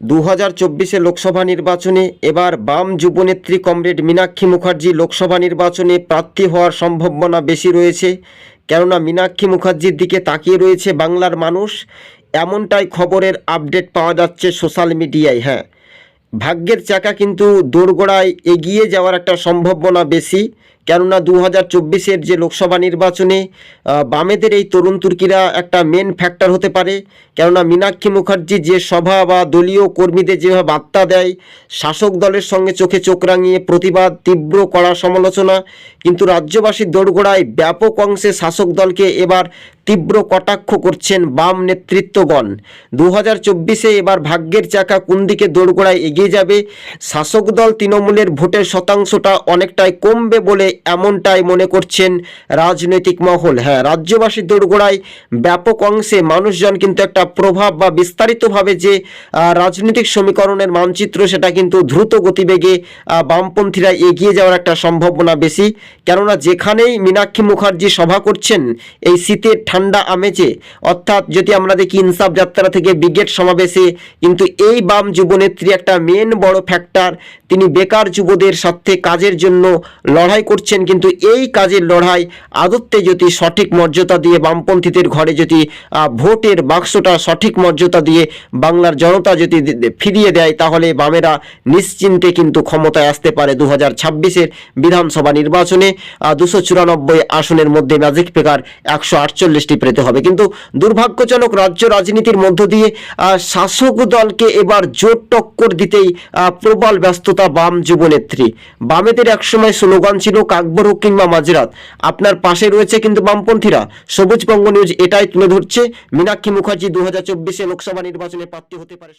দু হাজার চব্বিশে লোকসভা নির্বাচনে এবার বাম যুবনেত্রী কমরেড মীনাক্ষী মুখার্জি লোকসভা নির্বাচনে প্রার্থী হওয়ার সম্ভাবনা বেশি রয়েছে। কেননা মীনাক্ষী মুখার্জির দিকে তাকিয়ে রয়েছে বাংলার মানুষ। এমনটাই খবরের আপডেট পাওয়া যাচ্ছে সোশ্যাল মিডিয়ায় হ্যাঁ। ভাগ্যের চাকা কিন্তু দোরগোড়ায় এগিয়ে যাওয়ার একটা সম্ভাবনা বেশি। কেননা দু হাজার চব্বিশের যে লোকসভা নির্বাচনে বামেদের এই তরুণ তুর্কিরা একটা মেন ফ্যাক্টর হতে পারে। কেননা মীনাক্ষী মুখার্জি যে সভা বা দলীয় কর্মীদের যেভাবে বার্তা দেয়, শাসক দলের সঙ্গে চোখে চোখ রাঙিয়ে প্রতিবাদ, তীব্র কড়া সমালোচনা, কিন্তু রাজ্যবাসীর দোরগোড়ায় ব্যাপক অংশে শাসক দলকে এবার তীব্র কটাক্ষ করছেন বাম নেতৃত্বগণ। দু হাজার চব্বিশে এবার ভাগ্যের চাকা কোন দিকে দোরগোড়ায় এগিয়ে যাবে, শাসক দল তৃণমূলের ভোটের শতাংশটা অনেকটাই কমবে বলে এমনটাই মনে করছেন রাজনৈতিক মহল। হ্যাঁ রাজ্যবাসীর দোরগোড়ায় ব্যাপক অংশে মানুষজন কিন্তু একটা প্রভাব বা বিস্তারিতভাবে যে রাজনৈতিক সমীকরণের মানচিত্র, সেটা কিন্তু দ্রুত গতিবেগে বামপন্থীরা এগিয়ে যাওয়ার একটা সম্ভাবনা বেশি। কেননা যেখানেই মীনাক্ষী মুখার্জি সভা করছেন, এই শীতের ঠান্ডা আমেজে, অর্থাৎ যদি আমরা দেখি ইনসাফ যাত্রা থেকে ব্রিগেড সমাবেশে, কিন্তু এই বাম যুবনেত্রী একটা মেন বড় ফ্যাক্টর তিনি বেকার যুবদের সাথে কাজের জন্য লড়াই করছেন। কিন্তু এই কাজের লড়াই আদত্তে যদি সঠিক মর্যাদা দিয়ে বামপন্থীদের ঘরে যদি ভোটের বাক্সটা সঠিক মর্যাদা দিয়ে বাংলার জনতা যদি ফিরিয়ে দেয়, তাহলে বামেরা নিশ্চিন্তে কিন্তু ক্ষমতায় আসতে পারে দু হাজার ছাব্বিশের বিধানসভা নির্বাচনে। দুশো চুরানব্বই আসনের মধ্যে ম্যাজিক ফিগার একশো আটচল্লিশটি পেতে হবে। কিন্তু দুর্ভাগ্যজনক রাজ্য রাজনীতির মধ্য দিয়ে শাসক দলকে এবার জোর টক্কর দিতেই প্রবল ব্যস্ততা বাম যুবনেত্রী। বামেদের একসময় স্লোগান ছিল কাকবর হোক কিংবা মাঝরাত, আপনার পাশে রয়েছে কিন্তু বামপন্থীরা। সবুজ বঙ্গ নিউজ এটাই তুলে ধরছে। মীনাক্ষী মুখার্জি দু হাজার লোকসভা নির্বাচনে প্রার্থী হতে পারে